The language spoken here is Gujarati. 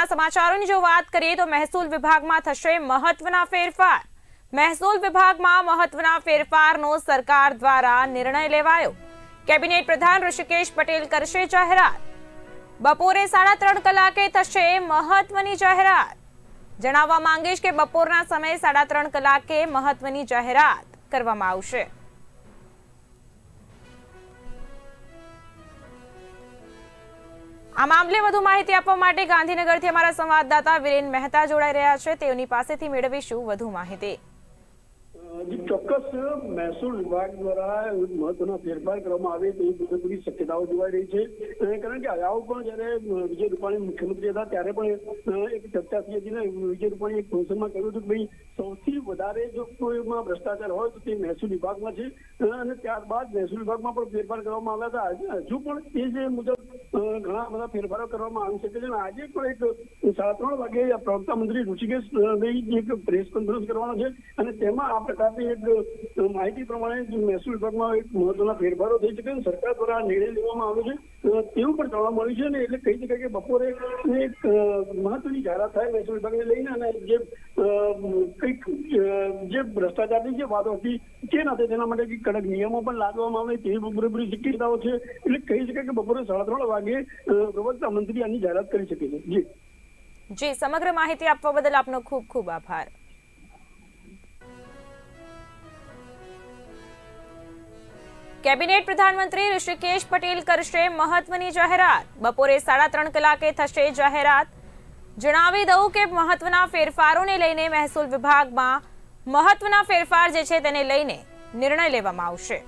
મહત્વના સમાચારોની જો વાત કરીએ તો મહેસૂલ વિભાગમાં થશે મહત્વના ફેરફાર. મહેસૂલ વિભાગમાં મહત્વના ફેરફારનો સરકાર દ્વારા નિર્ણય લેવાયો. કેબિનેટ પ્રધાન ઋષિકેશ પટેલ કરશે જાહેરાત. બપોરે સાડા ત્રણ કલાકે થશે મહત્વની જાહેરાત. જણાવવા માંગીશ કે બપોરના સમયે સાડા ત્રણ કલાકે મહત્વની જાહેરાત કરવામાં આવશે. આ મામલે વધુ માહિતી આપવા માટે ગાંધીનગરથી અમારા સંવાદદાતા વિરેન મહેતા જોડાઈ રહ્યા છે. તેઓની પાસેથી મેળવીશું વધુ માહિતી. ચોક્કસ મહેસૂલ વિભાગ દ્વારા મહત્વનો ફેરફાર કરવામાં આવે તેવી પૂરેપૂરી શક્યતાઓ જોવાઈ રહી છે. કારણ કે અગાઉ પણ જ્યારે વિજય રૂપાણી મુખ્યમંત્રી હતા ત્યારે પણ એક ચર્ચા થઈ હતી વિજય રૂપાણી એક ફંક્શનમાં કહ્યું હતું કે ભાઈ, સૌથી વધારે જો કોઈમાં ભ્રષ્ટાચાર હોય તો તે મહેસૂલ વિભાગમાં છે. અને ત્યારબાદ મહેસૂલ વિભાગમાં પણ ફેરફાર કરવામાં આવ્યા હતા. હજુ પણ તે જે મુજબ ઘણા બધા ફેરફારો કરવામાં આવી શકે છે. અને આજે પણ એક સાડા ત્રણ વાગે પ્રવક્તા મંત્રી ઋષિકેશ એક પ્રેસ કોન્ફરન્સ કરવાનો છે. અને તેમાં આ એક માહિતી પ્રમાણે મહેસૂલ વિભાગમાં એક મહત્વના ફેરફારો થઈ શકે છે. સરકાર દ્વારા નિર્ણય લેવામાં આવ્યો છે. તેવું પણ જાણવા મળ્યું છે ને એટલે કહી શકાય કે બપોરે એક મહત્વની જાહેરાત થાય મહેસૂલ વિભાગને લઈને અને જે કંઈક જે ભ્રષ્ટાચારની જે વાતો હતી તે ના તેના માટે કડક નિયમો પણ લાદવામાં આવે તેવી પૂરેપૂરી શક્યતાઓ છે. એટલે કહી શકાય કે બપોરે સાડા ત્રણ વાગે પ્રવક્તા મંત્રી આની જાહેરાત કરી શકે છે. જી. જી, સમગ્ર માહિતી આપવા બદલ આપનો ખૂબ ખૂબ આભાર. કેબિનેટ પ્રધાનમંત્રી ઋષિકેશ પટેલ કરશે મહત્વની જાહેરાત. બપોરે સાડા ત્રણ કલાકે થશે જાહેરાત. જણાવી દઉં કે મહત્વના ફેરફારોને લઈને મહેસૂલ વિભાગમાં મહત્વના ફેરફાર જે છે તેને લઈને નિર્ણય લેવામાં આવશે.